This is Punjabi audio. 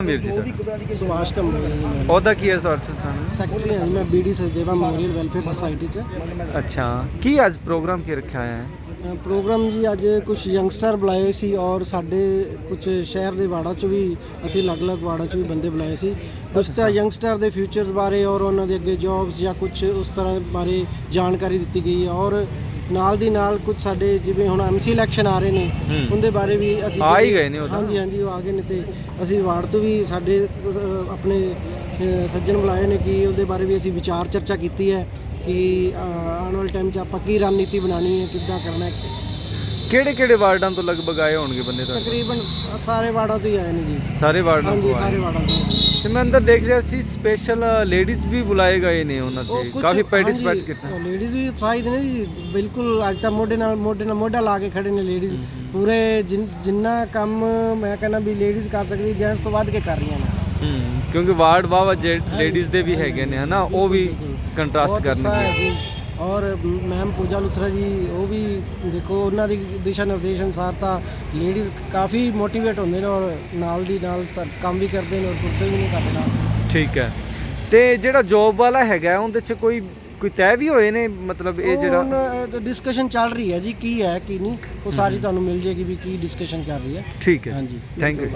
ਵੀਰ ਜੀ ਦਾ। ਸੁਭਾਸ਼ ਕੰਬੋਜ ਉਹਦਾ ਕੀ ਹੈ ਤੁਹਾਡੇ ਸਾਨੂੰ ਸੈਕਟਰੀ ਹਾਂ ਜੀ, ਮੈਂ BD Sachdeva memorial welfare society ਚ। ਅੱਛਾ। ਕੀ ਅੱਜ ਪ੍ਰੋਗਰਾਮ ਕੀ ਰੱਖਿਆ ਹੈ? ਅ, ਪ੍ਰੋਗਰਾਮ ਜੀ ਅੱਜ ਕੁਝ ਯੰਗਸਟਰ ਬੁਲਾਏ ਸੀ ਔਰ ਸਾਡੇ ਕੁਝ ਸ਼ਹਿਰ ਦੇ ਵਾੜਾ ਚ ਵੀ ਅਸੀਂ ਅਲੱਗ-ਅਲੱਗ ਵਾੜਾ ਚ ਵੀ ਬੰਦੇ ਬੁਲਾਏ ਸੀ। ਕੁਝ ਤਾਂ ਯੰਗਸਟਰ ਦੇ ਫਿਊਚਰਸ ਬਾਰੇ ਔਰ ਉਹਨਾਂ ਦੇ ਅੱਗੇ ਜੌਬਸ ਜਾਂ ਕੁਝ ਉਸ ਤਰ੍ਹਾਂ ਬਾਰੇ ਜਾਣਕਾਰੀ ਦਿੱਤੀ ਗਈ ਹੈ ਔਰ ਨਾਲ ਦੀ ਨਾਲ ਕੁਝ ਸਾਡੇ ਜਿਵੇਂ ਹੁਣ ਐਮਸੀ ਇਲੈਕਸ਼ਨ ਆ ਰਹੇ ਨੇ ਉਹਦੇ ਬਾਰੇ ਵੀ ਅਸੀਂ ਆ ਹੀ ਗਏ ਨੇ ਉਹ ਤਾਂ। ਹਾਂਜੀ ਹਾਂਜੀ ਉਹ ਆ ਗਏ ਨੇ ਤੇ ਅਸੀਂ ਵਾਰਡ ਤੋਂ ਵੀ ਸਾਡੇ ਆਪਣੇ ਸੱਜਣ ਬੁਲਾਏ ਨੇ ਕਿ ਉਹਦੇ ਬਾਰੇ ਵੀ ਅਸੀਂ ਵਿਚਾਰ ਚਰਚਾ ਕੀਤੀ ਹੈ ਕਿ ਆਉਣ ਵਾਲੇ ਟਾਈਮ 'ਚ ਆਪਾਂ ਕੀ ਰਣਨੀਤੀ ਬਣਾਉਣੀ ਹੈ ਕਿੱਦਾਂ ਕਰਨਾ ਹੈ ਕਿਹੜੇ ਕਿਹੜੇ ਵਾਰਡਾਂ ਤੋਂ ਲਗਭਗ ਆਏ ਹੋਣਗੇ ਬੰਦੇ ਤੁਹਾਡੇ? ਤਕਰੀਬਨ ਸਾਰੇ ਵਾਰਡਾਂ ਤੋਂ ਹੀ ਆਏ ਨੇ ਜੀ। ਸਾਰੇ ਵਾਰਡਾਂ ਹਾਂਜੀ ਤੋਂ ਸਾਰੇ ਆਏ ਵਾਰਡਾਂ ਤੋਂ ਤੇ ਮੈਂ ਅੰਦਰ ਦੇਖ ਰਿਹਾ ਸੀ ਸਪੈਸ਼ਲ ਲੇਡੀਜ਼ ਵੀ ਬੁਲਾਏ ਗਏ ਨੇ ਉਹਨਾਂ 'ਚ ਕਾਫੀ ਪਾਰਟਿਸਿਪੇਟ ਕੀਤਾ। ਲੇਡੀਜ਼ ਵੀ ਉਤਸ਼ਾਹਿਤ ਨੇ ਜੀ। ਬਿਲਕੁਲ ਅੱਜ ਤਾਂ ਮੋਢੇ ਨਾਲ ਮੋਢੇ ਨਾਲ ਮੋਢਾ ਲਾ ਕੇ ਖੜੇ ਨੇ ਲੇਡੀਜ਼ ਪੂਰੇ ਜਿਨ- ਕੰਮ ਮੈਂ ਕਹਿੰਦਾ ਵੀ ਲੇਡੀਜ਼ ਕਰ ਸਕਦੀ ਜੈਂਟਸ ਤੋਂ ਵੱਧ ਕੇ ਕਰ ਰਹੀਆਂ ਨੇ। ਹੂੰ ਕਿਉਂਕਿ ਵਾਰਡ ਵਾਵਾ ਲੇਡੀਜ਼ ਦੇ ਵੀ ਹੈਗੇ ਨੇ ਹਨਾ? ਉਹ ਵੀ ਕੰਟਰਾਸਟ ਕਰਨਗੇ। ਔਰ ਮੈਮ ਪੂਜਾ ਲੁਥਰਾ ਜੀ ਉਹ ਵੀ ਦੇਖੋ ਉਹਨਾਂ ਦੀ ਦਿਸ਼ਾ ਨਿਰਦੇਸ਼ ਅਨੁਸਾਰ ਤਾਂ ਲੇਡੀਜ਼ ਕਾਫੀ ਮੋਟੀਵੇਟ ਹੁੰਦੇ ਨੇ ਔਰ ਨਾਲ ਦੀ ਨਾਲ ਕੰਮ ਵੀ ਕਰਦੇ ਨੇ ਔਰ ਤੁਰਦੇ ਵੀ ਨੇ ਸਾਡੇ ਨਾਲ। ਠੀਕ ਹੈ। ਤੇ ਜਿਹੜਾ ਜੌਬ ਵਾਲਾ ਹੈਗਾ ਉਹਦੇ 'ਚ ਕੋਈ ਕੋਈ ਤੈਅ ਵੀ ਹੋਏ ਨੇ? ਮਤਲਬ ਇਹ ਜਿਹੜਾ ਡਿਸਕਸ਼ਨ ਚੱਲ ਰਹੀ ਹੈ ਜੀ ਕੀ ਹੈ ਕੀ ਨਹੀਂ। ਉਹ ਸਾਰੀ ਤੁਹਾਨੂੰ ਮਿਲ ਜੇਗੀ ਵੀ ਕੀ ਡਿਸਕਸ਼ਨ ਚੱਲ ਰਹੀ ਹੈ। ਠੀਕ ਹੈ। ਹਾਂਜੀ। Thank you